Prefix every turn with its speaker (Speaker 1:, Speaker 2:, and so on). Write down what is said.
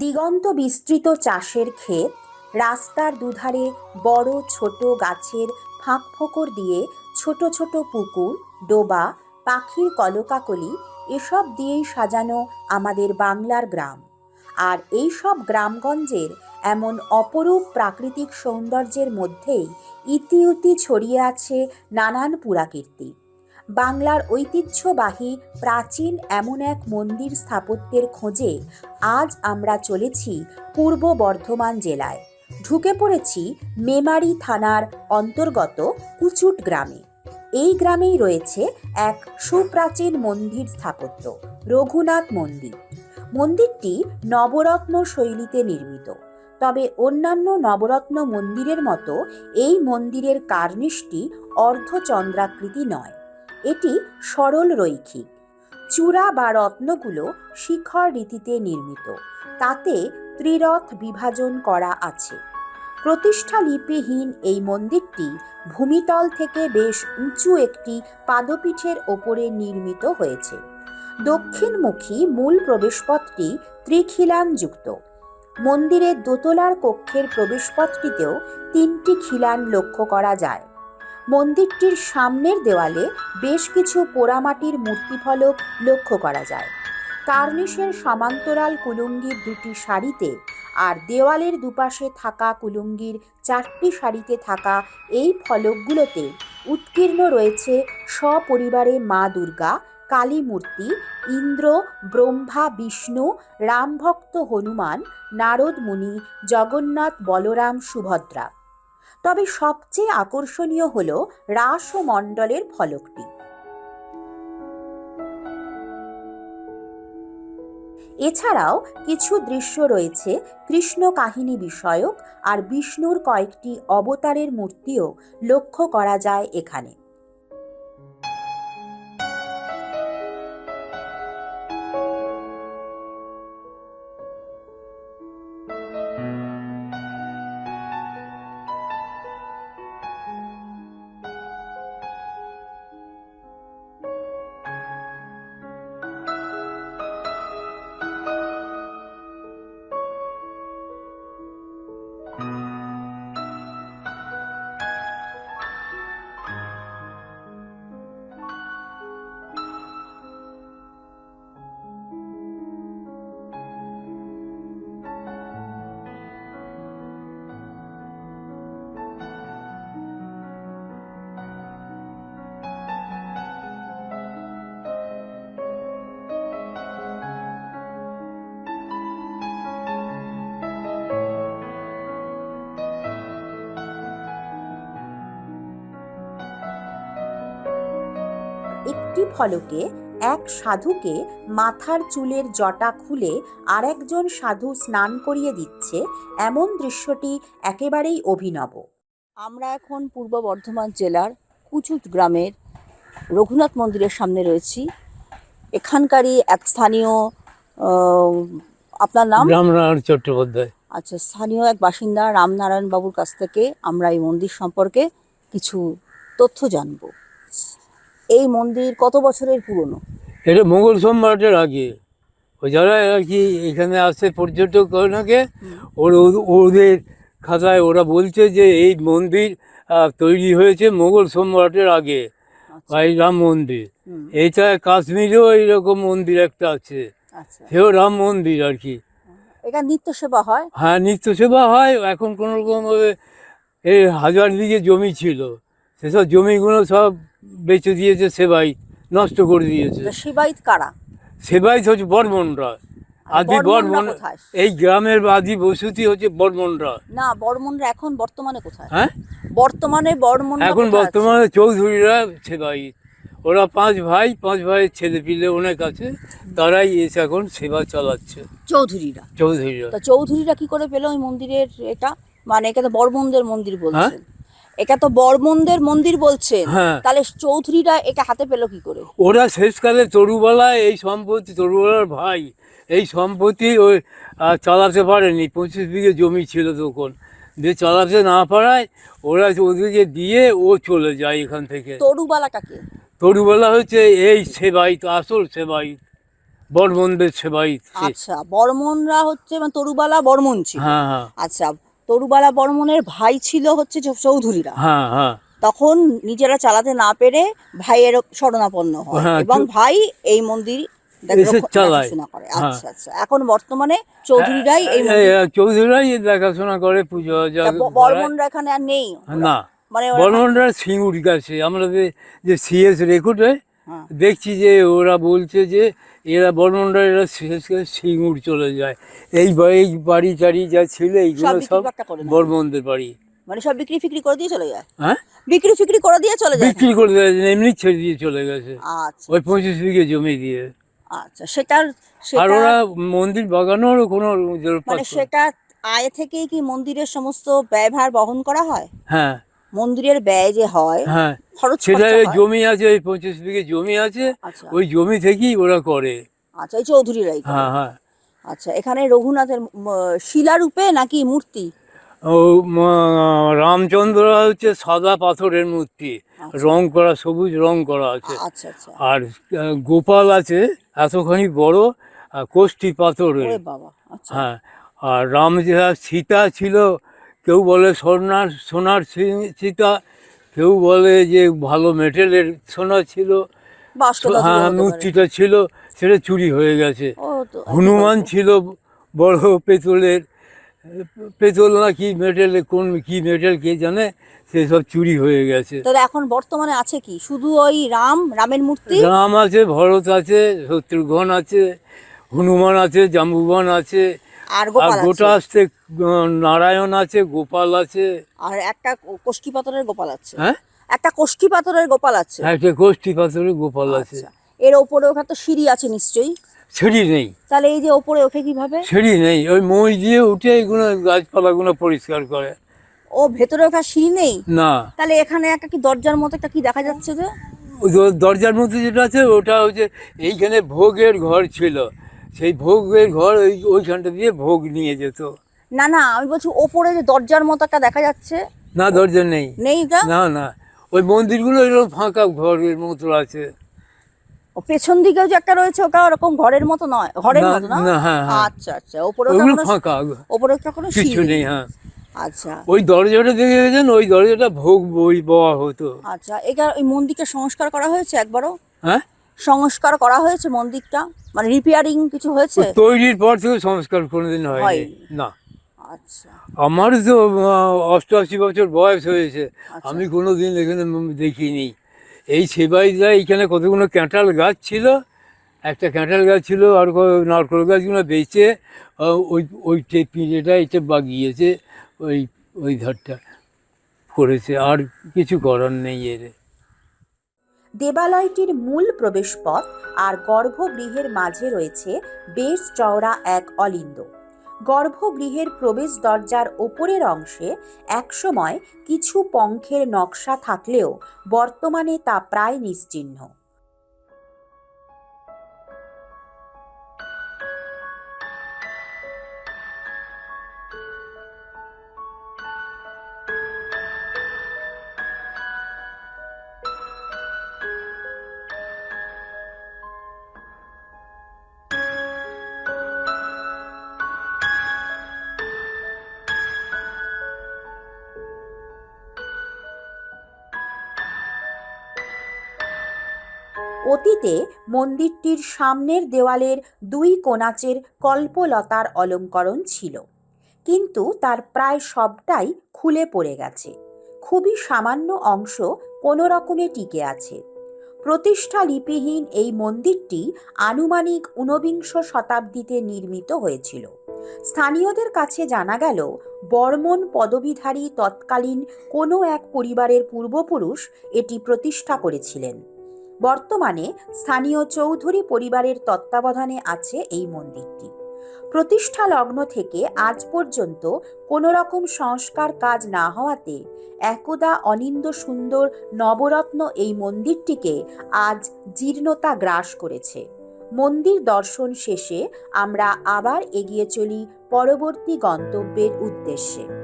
Speaker 1: দিগন্ত বিস্তৃত চাষের ক্ষেত, রাস্তার দুধারে বড় ছোট গাছের ফাঁক ফোকর দিয়ে ছোট ছোট পুকুর, ডোবা, পাখির কলকাকলি, এসব দিয়েই সাজানো আমাদের বাংলার গ্রাম। আর এই সব গ্রামগঞ্জের এমন অপরূপ প্রাকৃতিক সৌন্দর্যের মধ্যেই ইতিউতি ছড়িয়ে আছে নানান পুরাকীর্তি। বাংলার ঐতিহ্যবাহী প্রাচীন এমন এক মন্দির স্থাপত্যের খোঁজে আজ আমরা চলেছি পূর্ব বর্ধমান জেলায়। ঢুকে পড়েছি মেমারি থানার অন্তর্গত কুচুট গ্রামে। এই গ্রামেই রয়েছে এক সুপ্রাচীন মন্দির স্থাপত্য, রঘুনাথ মন্দির। মন্দিরটি নবরত্ন শৈলীতে নির্মিত। তবে অন্যান্য নবরত্ন মন্দিরের মতো এই মন্দিরের কার্নিশটি অর্ধচন্দ্রাকৃতি নয়। এটি সরল রৈখিক। চূড়া বা রত্নগুলো শিখর রীতিতে নির্মিত। তাতে ত্রিরথ বিভাজন করা আছে। প্রতিষ্ঠা লিপিহীন এই মন্দিরটি ভূমিতল থেকে বেশ উঁচু একটি পাদপীঠের ওপরে নির্মিত হয়েছে। দক্ষিণমুখী মূল প্রবেশপথটি ত্রিখিলানযুক্ত। মন্দিরের দোতলার কক্ষের প্রবেশপথটিতেও তিনটি খিলান লক্ষ্য করা যায়। মন্দিরটির সামনের দেওয়ালে বেশ কিছু পোড়ামাটির মূর্তিফলক লক্ষ্য করা যায়। কার্নিশের সমান্তরাল কুলুঙ্গির দুটি সারিতে আর দেওয়ালের দুপাশে থাকা কুলুঙ্গির চারটি সারিতে থাকা এই ফলকগুলোতে উৎকীর্ণ রয়েছে সপরিবারে মা দুর্গা কালী মূর্তি ইন্দ্র, ব্রহ্মা, বিষ্ণু, রামভক্ত হনুমান নারদ মুনি জগন্নাথ, বলরাম, সুভদ্রা। তবে সবচেয়ে আকর্ষণীয় হল রাস ও মণ্ডলের ফলকটি। এছাড়াও কিছু দৃশ্য রয়েছে, কৃষ্ণ কাহিনী বিষয়ক আর বিষ্ণুর কয়েকটি অবতারের মূর্তিও লক্ষ্য করা যায় এখানে। একটি ফলকে এক সাধুকে মাথার চুলের জটা খুলে আরেকজন সাধু স্নান করিয়ে দিচ্ছে এমন দৃশ্যটি একেবারেই অভিনব।
Speaker 2: আমরা এখন পূর্ব বর্ধমান জেলার কুচুট গ্রামের রঘুনাথ মন্দিরের সামনে রয়েছি। এখানকারই এক স্থানীয় আপনার নাম?
Speaker 3: রামনারায়ণ চট্টোপাধ্যায়।
Speaker 2: আচ্ছা স্থানীয় এক বাসিন্দা রামনারায়ণ বাবুর কাছ থেকে আমরা এই মন্দির সম্পর্কে কিছু তথ্য জানব। এই মন্দির কত বছরের পুরনো?
Speaker 3: এটা মোগল সম্রাটের আগে। ও যারা আর কি এখানে আসছে পর্যটক অনেকে ওদের খাতায় ওরা বলছে যে এই মন্দির তৈরি হয়েছে মোগল সম্রাটের আগে
Speaker 2: আচ্ছা,
Speaker 3: এই রাম মন্দির। এইটা কাশ্মীরেও এইরকম মন্দির একটা আছে।
Speaker 2: আচ্ছা।
Speaker 3: সেও রাম মন্দির আর কি।
Speaker 2: এখানে নিত্য সেবা হয়?
Speaker 3: হ্যাঁ নিত্য সেবা হয়। এখন কোনো রকম ভাবে এই হাজার বিঘে জমি ছিল। সেসব জমিগুলো সব বেচে দিয়েছে সেবাই নষ্ট করে দিয়েছে।
Speaker 2: সেবাইত কারা?
Speaker 3: সেবাই হচ্ছে বর্মনরা। আদি বর্মন এই গ্রামের আদি বসতি হচ্ছে বর্মনরা।
Speaker 2: না বর্মনরা এখন বর্তমানে কোথায়?
Speaker 3: হ্যাঁ?
Speaker 2: বর্তমানে বর্মন
Speaker 3: এখন বর্তমানে চৌধুরীরা সেবাই। ওরা পাঁচ ভাই পাঁচ ভাইয়ের ছেলে পিলে অনেক আছে তারাই এসে এখন সেবা চালাচ্ছে।
Speaker 2: চৌধুরীরা?
Speaker 3: চৌধুরীরা।
Speaker 2: তা চৌধুরীরা কি করে পেল ওই মন্দিরের এটা? মানে এটা তো বর্মনদের মন্দির বলছেন। এটা তো বর্মনদের মন্দির বলছেন
Speaker 3: হ্যাঁ।
Speaker 2: তাহলে চৌধুরীরা এটা হাতে পেল কি করে?
Speaker 3: ওরা শেষকালে তরুবালায় এই সম্পত্তি তরুবালার ভাই এই সম্পত্তি ওই চালাতে পারেনি। পঁচিশ বিঘে জমি ছিল তখন। দিয়ে চালাতে না পারায় ওরা ওদেরকে দিয়ে ও চলে যায় এখান থেকে।
Speaker 2: তরুবালা কাকে?
Speaker 3: তরুবেলা হচ্ছে এই সেবাই আসল সেবাই বর্মনদের সেবাই
Speaker 2: আচ্ছা বর্মনরা হচ্ছে মানে তরুবালা বর্মন ছিল।
Speaker 3: হ্যাঁ হ্যাঁ।
Speaker 2: আচ্ছা তরুবালা বর্মনের ভাই ছিল হচ্ছে চৌধুরীরা।
Speaker 3: হ্যাঁ হ্যাঁ।
Speaker 2: তখন নিজেরা চালাতে না পেরে ভাইয়ের শরণাপন্ন হয়
Speaker 3: হ্যাঁ,
Speaker 2: এবং ভাই এই মন্দির। দেখাশোনা করে। আচ্ছা আচ্ছা। এখন বর্তমানে চৌধুরীরাই এই
Speaker 3: দেখাশোনা করে পুজো
Speaker 2: বর্মনরা এখানে আর নেই
Speaker 3: না।
Speaker 2: মানে ওরা-
Speaker 3: বর্মনরা সিঙ্গুর গেছে। আমরা যে- সিএস রেকর্ডে। দেখছি যে ওরা বলছে যে এরা বর্মনরা এরা শেষে সিঙ্গুর চলে যায়। এই এই বাড়ি টাড়ি যা ছিল এইগুলো
Speaker 2: সব।
Speaker 3: বর্মনদের বাড়ি।
Speaker 2: মানে সব বিক্রি ফিক্রি করে দিয়ে চলে যায়?
Speaker 3: হ্যাঁ?
Speaker 2: বিক্রি ফিক্রি করে দিয়ে চলে যায়?
Speaker 3: বিক্রি করে দেয় এমনি ছেড়ে দিয়ে চলে গেছে।
Speaker 2: আচ্ছা।
Speaker 3: ওই পঁচিশ বিঘে জমি দিয়ে।
Speaker 2: আচ্ছা
Speaker 3: আর
Speaker 2: সেটা
Speaker 3: ওরা মন্দির বাগানোরও কোনো
Speaker 2: মানে সেটা আয় থেকেই কি মন্দিরের সমস্ত ব্যয়ভার বহন করা হয়?
Speaker 3: হ্যাঁ।
Speaker 2: মন্দিরের ব্যয় যে হয়
Speaker 3: হ্যাঁ
Speaker 2: খরচ
Speaker 3: সেটা? জমি আছে ওই পঁচিশ বিঘে জমি আছে
Speaker 2: আচ্ছা।
Speaker 3: ওই জমি থেকেই ওরা করে।
Speaker 2: আচ্ছা এই চৌধুরীরাই।
Speaker 3: হ্যাঁ হ্যাঁ।
Speaker 2: আচ্ছা এখানে রঘুনাথের শিলারূপে নাকি মূর্তি?
Speaker 3: ও রামচন্দ্র হচ্ছে সাদা পাথরের মূর্তি।
Speaker 2: আচ্ছা।
Speaker 3: রং করা সবুজ রং করা আছে।
Speaker 2: আচ্ছা আচ্ছা।
Speaker 3: আর গোপাল আছে এতখানি বড় কোষ্ঠী পাথরের।
Speaker 2: আচ্ছা।
Speaker 3: হ্যাঁ আর রাম যে সীতা ছিল কেউ বলে সোনার সোনার সীতা কেউ বলে যে ভালো মেটেলের সোনা ছিল। হ্যাঁ মূর্তিটা ছিল সেটা চুরি হয়ে গেছে। হনুমান ছিল বড় পেতলের পেতল না কি মেটেল কোন কি মেটেল কে জানে সেসব চুরি হয়ে গেছে।
Speaker 2: তাহলে এখন বর্তমানে আছে কি? শুধু ওই রাম রামের মূর্তি?
Speaker 3: রাম আছে ভরত আছে শত্রুঘ্ন আছে হনুমান আছে জাম্বুবান আছে
Speaker 2: আর গোপাল
Speaker 3: গোটা
Speaker 2: আছে।
Speaker 3: নারায়ণ আছে গোপাল আছে।
Speaker 2: আর একটা কোষ্ঠী পাথরের গোপাল আছে।
Speaker 3: হ্যাঁ?
Speaker 2: একটা কোষ্ঠী পাথরের গোপাল আছে।
Speaker 3: একটা গোষ্ঠী পাথরে গোপাল আছে।
Speaker 2: আচ্ছা এর ওপরে ওখানে তো সিঁড়ি আছে নিশ্চয়ই।
Speaker 3: সিঁড়ি নেই।
Speaker 2: তাহলে এই যে ওপরে ওঠে কীভাবে?
Speaker 3: সিঁড়ি নেই ওই মই দিয়ে উঠে এগুলো গাছপালাগুলো পরিষ্কার করে।
Speaker 2: ও ভেতরে ওখানে সিঁড়ি নেই?
Speaker 3: না।
Speaker 2: তাহলে এখানে একটা কি দরজার মতো একটা কি দেখা যাচ্ছে যে?
Speaker 3: দরজার মধ্যে যেটা আছে ওটা হচ্ছে এইখানে ভোগের ঘর ছিল। সেই ভোগের ঘর ওই ওইখানটা দিয়ে ভোগ নিয়ে যেত।
Speaker 2: না না আমি বলছি ওপরে যে দরজার মতো একটা দেখা যাচ্ছে।
Speaker 3: না দরজা নেই।
Speaker 2: নেই
Speaker 3: না না ওই মন্দিরগুলো এরকম ফাঁকা ঘরের মতো আছে।
Speaker 2: ও পেছন দিকেও যে একটা রয়েছে ওটা ওরকম ঘরের মতো নয় ঘরের মতো না?
Speaker 3: হ্যাঁ, হ্যাঁ।
Speaker 2: আচ্ছা আচ্ছা ওপরে
Speaker 3: ওগুলো ফাঁকা।
Speaker 2: ওপরে ওটা কোনো
Speaker 3: কিছু নেই হ্যাঁ।
Speaker 2: আচ্ছা।
Speaker 3: ওই দরজাটা দেখে গেছেন? ওই দরজাটা ভোগ বই বওয়া হতো।
Speaker 2: আচ্ছা এটা ওই মন্দিরটা সংস্কার করা হয়েছে একবারও?
Speaker 3: হ্যাঁ?
Speaker 2: সংস্কার করা হয়েছে মন্দিরটা? মানে রিপেয়ারিং কিছু হয়েছে?
Speaker 3: তৈরির পর থেকে সংস্কার কোনোদিন হয়নি। না।
Speaker 2: আচ্ছা।
Speaker 3: আমার তো অষ্টআশি বছর বয়স হয়েছে।
Speaker 2: আচ্ছা।
Speaker 3: আমি কোনো দিন এখানে দেখিনি। এই সেবাইরা এইখানে কতগুলো ক্যাঁটাল গাছ ছিল একটা ক্যাঁটাল গাছ ছিল আর নারকেল গাছগুলো বেচে ওই ওই পিঁড়েটা এটা বাগিয়েছে ওই ওই ধারটা করেছে আর কিছু করার নেই এর।
Speaker 1: দেবালয়টির মূল প্রবেশপথ আর গর্ভগৃহের মাঝে রয়েছে বেশ চওড়া এক অলিন্দ। গর্ভগৃহের প্রবেশ দরজার ওপরের অংশে একসময় কিছু পঙ্খের নকশা থাকলেও বর্তমানে তা প্রায় নিশ্চিহ্ন। অতীতে মন্দিরটির সামনের দেওয়ালের দুই কোণাচের কল্পলতার অলঙ্করণ ছিল। কিন্তু তার প্রায় সবটাই খুলে পড়ে গেছে। খুবই সামান্য অংশ কোনো রকমে টিকে আছে। প্রতিষ্ঠা লিপিহীন এই মন্দিরটি আনুমানিক ঊনবিংশ শতাব্দীতে নির্মিত হয়েছিল। স্থানীয়দের কাছে জানা গেল, বর্মন পদবীধারী তৎকালীন কোনো এক পরিবারের পূর্বপুরুষ এটি প্রতিষ্ঠা করেছিলেন। বর্তমানে স্থানীয় চৌধুরী পরিবারের তত্ত্বাবধানে আছে এই মন্দিরটি। প্রতিষ্ঠা লগ্ন থেকে আজ পর্যন্ত কোনো রকম সংস্কার কাজ না হওয়াতে একদা অনিন্দ সুন্দর নবরত্ন এই মন্দিরটিকে আজ জীর্ণতা গ্রাস করেছে। মন্দির দর্শন শেষে আমরা আবার এগিয়ে চলি পরবর্তী গন্তব্যের উদ্দেশ্যে।